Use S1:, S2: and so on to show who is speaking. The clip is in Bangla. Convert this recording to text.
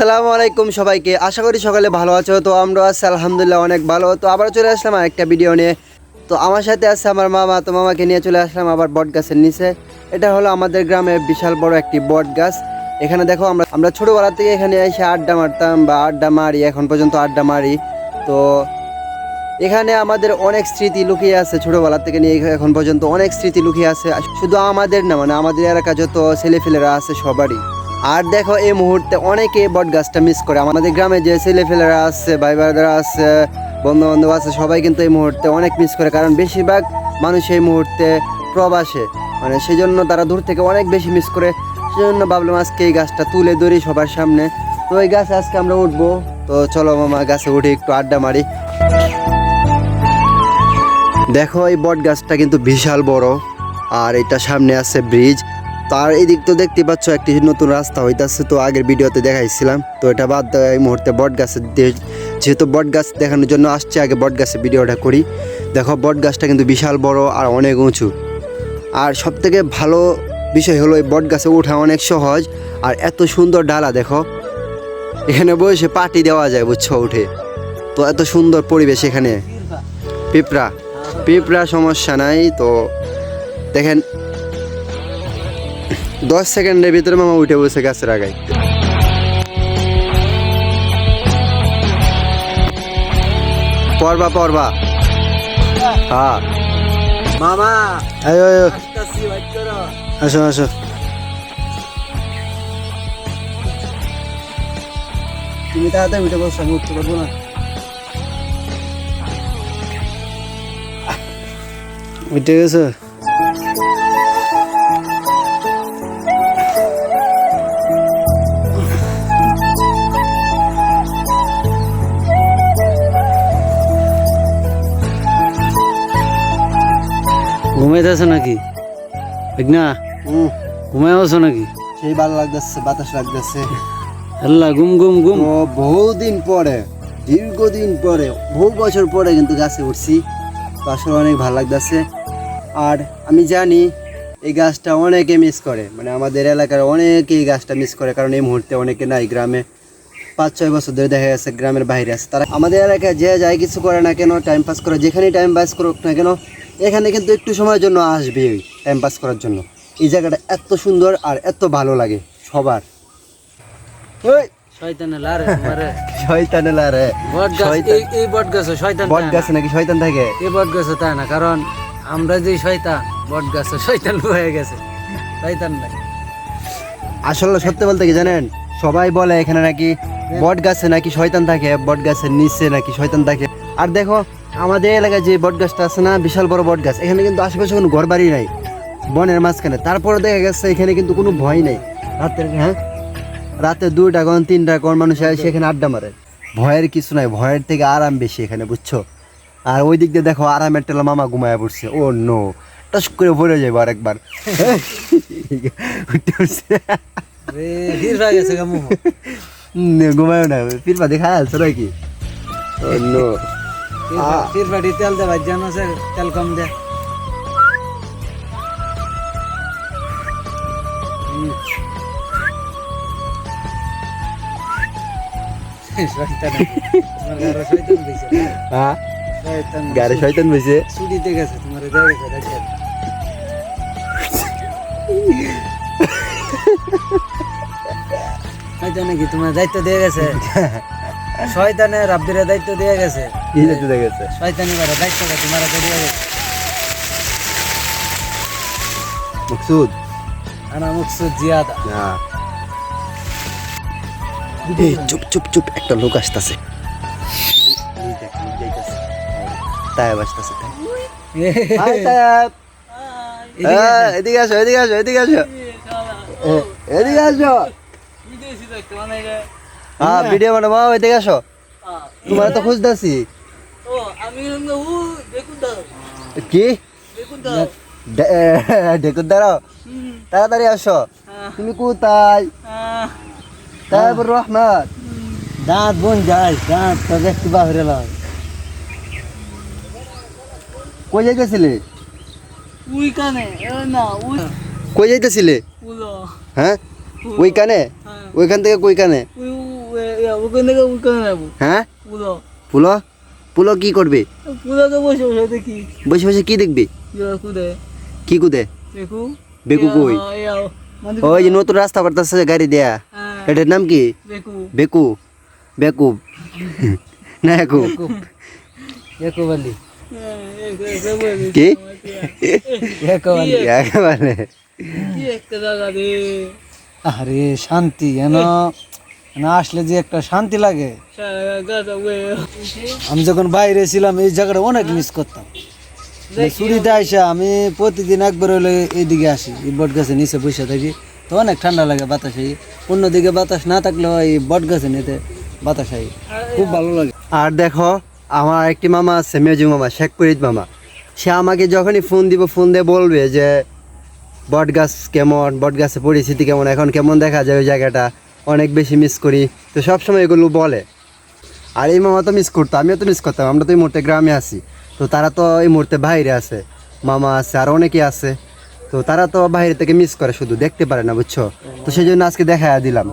S1: আসসালামু আলাইকুম সবাইকে। আশা করি সকালে ভালো আছো। তো আমরা আছি, আলহামদুলিল্লাহ অনেক ভালো। তো আবার চলে আসলাম একটা ভিডিও নিয়ে। তো আমার সাথে আছে আমার মামা। তো মামাকে নিয়ে চলে আসলাম আবার বট গাছের নিচে। এটা হলো আমাদের গ্রামের বিশাল বড় একটি বট গাছ। এখানে দেখো আমরা আমরা ছোটোবেলা থেকে এখানে এসে আড্ডা মারতাম বা আড্ডা মারি, এখন পর্যন্ত আড্ডা মারি। তো এখানে আমাদের অনেক স্মৃতি লুকিয়ে আছে ছোটবেলা থেকে নিয়ে, এখন পর্যন্ত অনেক স্মৃতি লুকিয়ে আছে। শুধু আমাদের না মানে আমাদের এলাকা যত ছেলেফেলেরা আছে সবারই। আর দেখো, এই মুহূর্তে অনেকে বট গাছটা মিস করে। আমাদের গ্রামে যে ছেলেফেলেরা আছে ভাই বোনেরা আছে বন্ধু বান্ধব আছে, সবাই কিন্তু এই মুহূর্তে অনেক মিস করে, কারণ বেশিরভাগ মানুষ এই মুহূর্তে প্রবাসে। মানে সেই জন্য তারা দূর থেকে অনেক বেশি মিস করে। সেজন্য ভাবলাম আজকে এই গাছটা তুলে ধরি সবার সামনে। তো এই গাছে আজকে আমরা উঠবো। তো চলো মামা, গাছে উঠে একটু আড্ডা মারি। দেখো, এই বট গাছটা কিন্তু বিশাল বড়। আর এটা সামনে আছে ব্রিজ। তার এই দিক তো দেখতে পাচ্ছ একটি নতুন রাস্তা হইতাছে, তো আগের ভিডিওতে দেখাইছিলাম। তো এটা বাদ এই মুহূর্তে বট গাছের যেহেতু বট গাছ দেখানোর জন্য আসছে, আগে বট গাছের ভিডিওটা করি। দেখো বট গাছটা কিন্তু বিশাল বড় আর অনেক উঁচু। আর সব থেকে ভালো বিষয় হলো এই বট গাছে ওঠা অনেক সহজ, আর এত সুন্দর ডালা দেখো। এখানে বসে পাটি দেওয়া যায়, বুঝছ, উঠে। তো এত সুন্দর পরিবেশ এখানে। পিঁপড়া। পিঁপড়া সমস্যা নাই, তো দেখেন দশ সেকেন্ডের ভিতরে মামা উঠে বসে গাছের আগায়। পরবা পরবা। হ্যাঁ।
S2: মামা।
S1: আয়ো আয়ো আসো আসো।
S2: তুমি তাড়াতাড়ি উঠে বসো আমি উঠতে পারব না।
S1: উঠে গেছো?
S2: ঘুমাইতেছো নাকি? না ঘুমাই আছো নাকি?
S1: সেই ভালো লাগতেছে বাতাস লাগতেছে।
S2: আল্লাহ গুম গুম গুম।
S1: ও বহুদিন পরে দীর্ঘদিন পরে বহু বছর পরে কিন্তু গাছে উঠছি। তো আসলে অনেক ভালো লাগতেছে। আর আমি জানি এই গাছটা অনেকে মিস করে। মানে আমাদের এলাকার অনেকে এই গাছটা মিস করে কারণ এই মুহূর্তে অনেকে নাই গ্রামে। পাঁচ ছয় বছর ধরে দেখা গেছে গ্রামের বাইরে আছে। তারা আমাদের এলাকায় যে যাই কিছু করে না কেন টাইম পাস করে যেখানেই টাইম পাস করুক না কেন এখানে কিন্তু একটু সময়ের জন্য আসবে টাইম পাস করার জন্য। এই জায়গাটা এত সুন্দর আর এত ভালো লাগে সবার। ওই!
S2: শয়তানে লারে মারে
S1: শয়তানেলা
S2: বট গাছ এই এই বট গাছে শয়তান
S1: বট
S2: থাকে
S1: গাছে নাকি শয়তান থাকে?
S2: এই বট গাছে তাই না কারণ আমরা যে শয়তান বট গাছে শয়তান হয়ে গেছে। শয়তান নাই।
S1: আসলে সত্যি বলতে কি জানেন? সবাই বলে এখানে নাকি বট গাছে নাকি শয়তান থাকে বট গাছের নিচে নাকি শয়তান থাকে। আর দেখো আমাদের এলাকায় যে বট গাছটা আছে না বিশাল বড় বট গাছ এখানে কিন্তু আশেপাশে কোনো ঘর বাড়ি নাই বনের মাঝখানে। তারপরে দেখা গেছে এখানে কিন্তু কোনো ভয় নেই। রাতের হ্যাঁ? রাতে দুইটা কোন তিনটা কোন মানুষ এসে এখানে আড্ডা মারে। ভয়ের কিছু নাই ভয়ের থেকে আরাম বেশি এখানে বুঝছ? আর ওই দিক দিয়ে দেখো আরামের টেলা মামা ঘুমায় পড়ছে। ও নো টস করে ভরে যাব আরেকবার। ঘুমায় না ফিরবা দেখা আছে নাকি? Oh no.
S2: ফির বাড়ি তেল দে ভাই জানো সে তেল কম দে। গাড়ি শয়তান দিছে
S1: হ্যাঁ?
S2: ছুটিতে গেছে। তোমার নাকি তোমার দায়িত্ব দিয়ে গেছে? শয়তানে রাব্বিরে দায়িত্ব দিয়ে গেছে
S1: কি যেতে দেখেছে
S2: শয়তানি বারে দায়িত্ব তোমার হাতে দিয়ে গেছে
S1: মকসুদ
S2: আনা মুকসুদ জিয়াদা
S1: হ্যাঁ এই চুপ চুপ চুপ একটা লোক আসতেছে তাই আসতেছে তাই হাই এদিকে আসো এদিকে আসো এদিকে আসো এদিকে আসো হ্যাঁ ভিডিও বানাবো। এদিকে আসো। তোমার তো খুঁজতেছি। কি? ডেকুর দাঁড়াও তাড়াতাড়ি আসো। তুমি কোথায়? তাইবুর রহমান
S2: দাঁত বোন যাই দাঁত তো দেখতে বাহিরে
S1: কই যাইতেছিলে?
S3: উই কানে না উই
S1: কই যাইতেছিলে? হ্যাঁ? ওইখানে
S3: হ্যাঁ।
S1: ওইখান থেকে কই কানে
S3: উই উ ওখান থেকে ওইখানে যাব
S1: হ্যাঁ?
S3: পুরো
S1: পুলো? পুলো কি করবে?
S3: বসে বসে দেখি।
S1: বসে বসে কি দেখবি?
S3: কুদে।
S1: কি কুদে? বেকু কই? ওই যে নতুন রাস্তা করতেছে গাড়ি দেয়া। এটার নাম কি? বেকু। বেকুব না একু।
S2: একবালি
S1: কি?
S2: একবালি
S1: একেবারে
S3: কি একটা জায়গা রে
S2: আরে শান্তি এন। এন আসলে যে একটা শান্তি লাগে।
S3: গাছা
S2: আমি যখন বাইরে ছিলাম, এই জায়গাটা অনেক মিস করতাম। ছুটিতে আইসা আমি প্রতিদিন একবার হলে এইদিকে আসি, এই বট গাছের নিচে বসে থাকি। তো অনেক ঠান্ডা লাগে বাতাস। অন্যদিকে বাতাস না থাকলেও এই বট গাছের নিতে বাতাস আই খুব ভালো লাগে।
S1: আর দেখো, আমার একটি মামা আছে, মেজু মামা, শেখ ফরিদ মামা। সে আমাকে যখনই ফোন দিব ফোন দিয়ে বলবে যে বট গাছ কেমন বট গাছের পরিস্থিতি কেমন, এখন কেমন দেখা যায় ওই জায়গাটা? অনেক বেশি মিস করি। তো সবসময় এগুলো বলে। আর এই মামা তো মিস করতো, আমিও তো মিস করতাম, আমরা তো এই মুহূর্তে গ্রামে আছি। তো তারা তো এই মুহূর্তে বাইরে আছে, মামা আছে, আর অনেকে আছে। তো তারা তো বাইরে থেকে মিস করে শুধু, দেখতে পারে না, বুঝছ? তো সেই জন্য আজকে দেখা দিলাম।